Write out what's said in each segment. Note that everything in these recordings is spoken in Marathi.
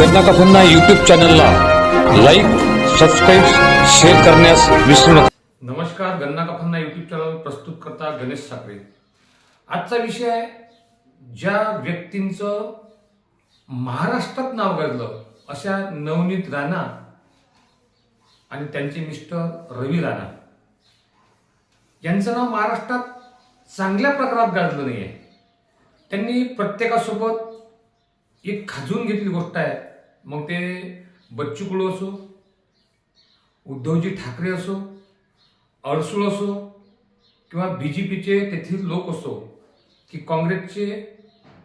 गन्ना यूट्यूब चॅनलला लाईक सबस्क्राईब शेअर करण्यास विसरू नका. नमस्कार गन्ना कफांना फन्ना चॅनल प्रस्तुत करता गणेश साखरे. आजचा विषय आहे ज्या व्यक्तींचं महाराष्ट्रात नाव गाजलं अशा नवनीत राणा आणि त्यांचे मिस्टर रवी राणा. यांचं नाव महाराष्ट्रात चांगल्या प्रकारात गाजलं नाही आहे त्यांनी प्रत्येकासोबत एक खाजून घेतली गोष्ट आहे मग ते बच्चू कुळू असो उद्धवजी ठाकरे असो अडसूळ असो किंवा बी जे पीचे तेथील लोक असो की काँग्रेसचे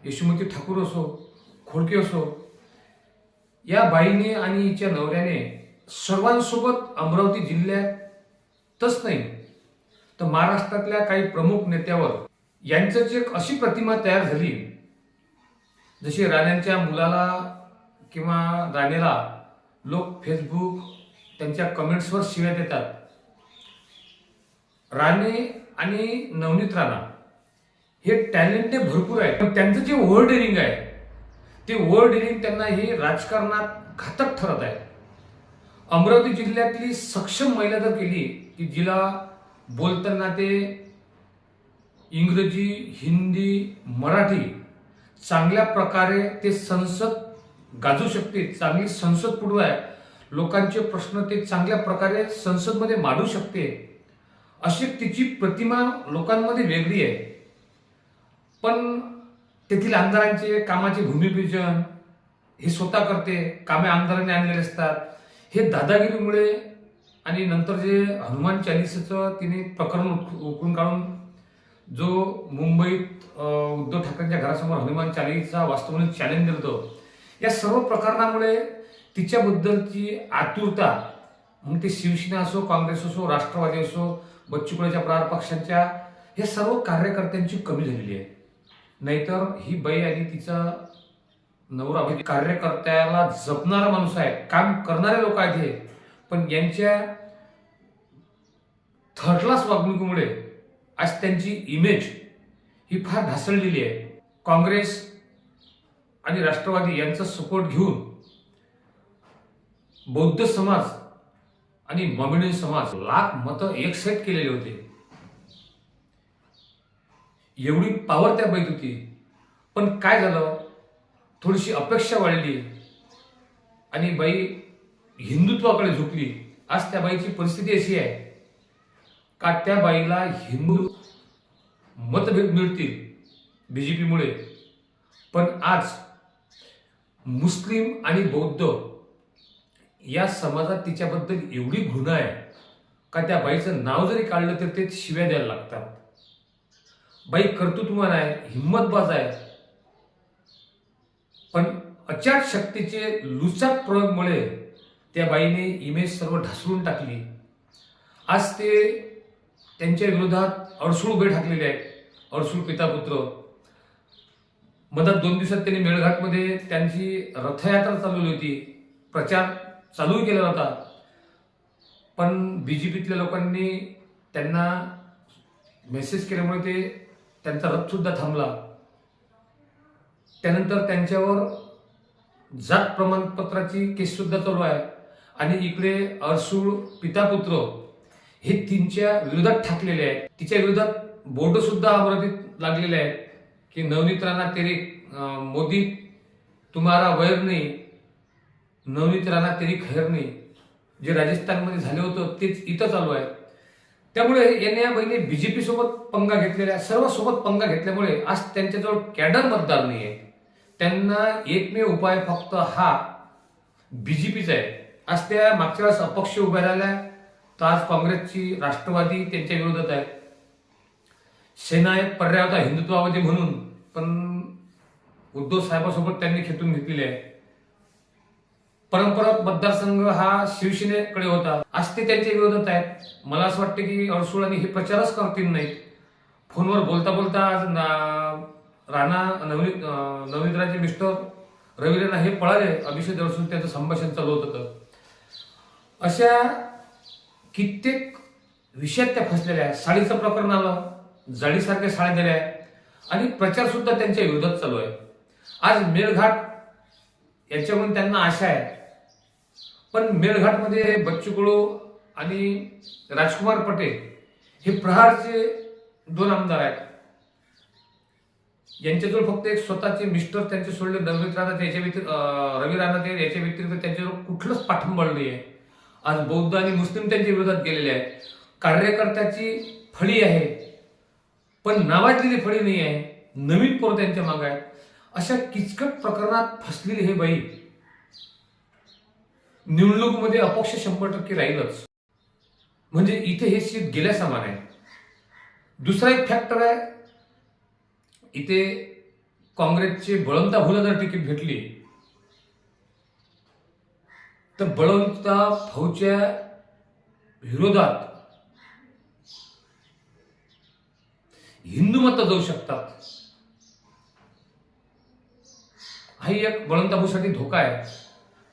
यशोमती ठाकूर असो खोडके असो या बाईने आणि हिच्या नवऱ्याने सर्वांसोबत अमरावती जिल्ह्यातच नाही तर महाराष्ट्रातल्या काही प्रमुख नेत्यावर यांचं एक अशी प्रतिमा तयार झाली जशी राण्यांच्या मुलाला किंवा राणेला लोक फेसबुक त्यांच्या कमेंट्सवर शिव्या देतात. राणे आणि नवनीत राणा हे टॅलेंट ते भरपूर आहे पण त्यांचं जे ओव्हर डेरिंग आहे ते ओव्हर डेअरिंग त्यांना हे राजकारणात घातक ठरत आहे. अमरावती जिल्ह्यातली सक्षम महिला जर केली की जिला बोलताना ते इंग्रजी हिंदी मराठी चांगल्या प्रकारे ते संसद गाजू शकते चांगली संसद संसदपूर्व आहे. लोकांचे प्रश्न ते चांगल्या प्रकारे संसदमध्ये मांडू शकते. अशी तिची प्रतिमा लोकांमध्ये वेगळी आहे. पण तेथील आमदारांचे कामाचे भूमिपूजन हे स्वतः करते कामे आमदारांनी आणलेले असतात. हे दादागिरीमुळे आणि नंतर जे हनुमान चालिसाचं तिने प्रकरण उक- उकरून काढून जो मुंबईत उद्धव ठाकरेंच्या घरासमोर हनुमान चालिसा वास्तव म्हणून चॅलेंज दिलं होतं या सर्व प्रकरणामुळे तिच्याबद्दलची आतुरता मग ते शिवसेना असो काँग्रेस असो राष्ट्रवादी असो बच्चू प्रार प्रहार पक्षांच्या या सर्व कार्यकर्त्यांची कमी झालेली आहे. नाहीतर ही बाई आणि तिचा नवरा म्हणजे कार्यकर्त्याला जपणारा माणूस आहे काम करणारे लोक आहेत हे. पण यांच्या थर्ड क्लास वागणुकीमुळे आज त्यांची इमेज ही फार ढासळलेली आहे. काँग्रेस आणि राष्ट्रवादी यांचा सपोर्ट घेऊन बौद्ध समाज आणि मॉमेडियन समाज लाख मतं एकसेट केलेले होते. एवढी पॉवर त्या बाईत होती. पण काय झालं? थोडीशी अपेक्षा वाढली आणि बाई हिंदुत्वाकडे झुकली. आज त्या बाईची परिस्थिती अशी आहे का त्या बाईला हिंदू मतभेद मिळतील बीजेपीमुळे पण आज मुस्लिम आणि बौद्ध या समाजात तिच्याबद्दल एवढी घृणा आहे का त्या बाईचं नाव जरी काढलं तर ते शिव्या द्यायला लागतात. बाई कर्तृत्ववान आहे हिंमतबाज आहे. पण अचाट शक्तीचे लुचाक प्रयोगमुळे त्या बाईने इमेज सर्व ढासळून टाकली. आज ते त्यांच्या विरोधात अडसूळ उभे ठाकलेले आहेत. अडसूळ पितापुत्र मधात दोन दिवसात त्यांनी मेळघाटमध्ये त्यांची रथयात्रा चालवली होती. प्रचार चालूही केला होता. पण बी जे पीतल्या लोकांनी त्यांना मेसेज केल्यामुळे ते त्यांचा रथसुद्धा थांबला. त्यानंतर त्यांच्यावर जात प्रमाणपत्राची केससुद्धा चालू आहे. आणि इकडे अरसूळ पितापुत्र हे तिच्या विरोधात ठाकलेले आहेत. तिच्या विरोधात बोर्डसुद्धा अमरावतीत लागलेले आहेत. की नवनीत राणा तेरे मोदी तुम्हारा वैर नाही नवनीत राणा तेरी खैर नाही. जे राजस्थानमध्ये झालं होतं तेच इथं चालू आहे त्यामुळे याने या बहिणी बीजेपी सोबत पंगा घेतलेल्या सर्व सोबत पंगा घेतल्यामुळे आज त्यांच्याजवळ कॅडर मतदार नाही आहे. त्यांना एकमेव उपाय फक्त हा बीजेपीचा आहे. आज त्या मागच्या वेळेस अपक्ष उभ्या राहिल्या तर आज काँग्रेसची राष्ट्रवादी त्यांच्या विरोधात आहे. सेना एक पर्याय होता हिंदुत्ववादी म्हणून पण उद्धव साहेबांसोबत त्यांनी खेचून घेतलेली आहे. परंपरागत मतदारसंघ हा शिवसेनेकडे होता. आज ते त्यांच्या विरोधात आहेत. मला असं वाटतं की अडसूळ आणि हे प्रचारच करतील नाहीत. फोनवर बोलता बोलता आज ना- राणा नवनीत अं, नवनीतराचे मिस्टर रवी हे पळाले. अभिषेक अडसूळ त्यांचं संभाषण चालू होत होतं. अशा कित्येक विषयात त्या फसलेल्या आहेत. साडीचं प्रकरण आलं. जाळीसारख्या साड्या दिले आहेत. आणि प्रचार सुद्धा त्यांच्या विरोधात चालू आहे. आज मेळघाट याच्याकडून त्यांना आशा आहे. पण मेळघाटमध्ये बच्चू कडू आणि राजकुमार पटेल हे प्रहारचे दोन आमदार आहेत. यांच्याजवळ फक्त एक स्वतःचे मिस्टर त्यांचे सोडले नवनीत राणा याच्या व्यतिरिक्त रवी राणा ते याच्या व्यतिरिक्त त्यांच्याजवळ कुठलंच पाठिंबळ नाही आहे आज बौद्ध आणि मुस्लिम त्यांच्या विरोधात गेलेले आहेत. कार्यकर्त्याची फळी आहे. पण नावाजलेली फळी नाही आहे. नवीन पोर त्यांच्या मागे आहे अशा किचकट प्रकरणात फसलेली हे बाई निवडणुकीमध्ये अपक्ष शंभर टक्के राहीलच. म्हणजे इथे हे सीट गेल्या समान आहे. दुसरा एक फॅक्टर आहे. इथे काँग्रेसचे बळवंता फुला जर तिकीट भेटली तर बळवंता फौच्या विरोधात हिंदू मत जाऊ शकतात. हाही एक बळवंता धोका आहे.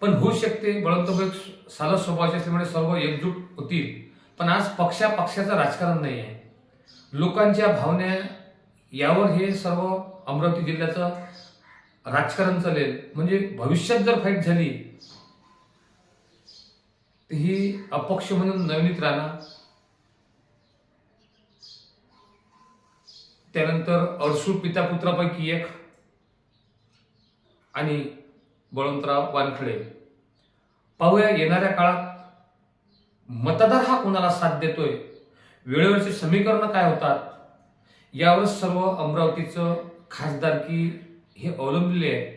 पण होऊ शकते बळवंत एक साधा स्वभावाचे असल्यामुळे सर्व एकजूट होतील. पण आज पक्षा पक्षाचं राजकारण नाही आहे. लोकांच्या भावना यावर हे सर्व अमरावती जिल्ह्याचं राजकारण चालेल. म्हणजे भविष्यात जर फाईट झाली ही अपक्ष म्हणून नवनीत राणा त्यानंतर अडसूळ पिता पुत्रापैकी एक आणि बळवंतराव वानखडे. पाहूया येणाऱ्या काळात मतदार हा कोणाला साथ देतोय? वेळेवरचे समीकरण काय होतात? यावर सर्व अमरावतीचं खासदारकी हे अवलंबले आहे.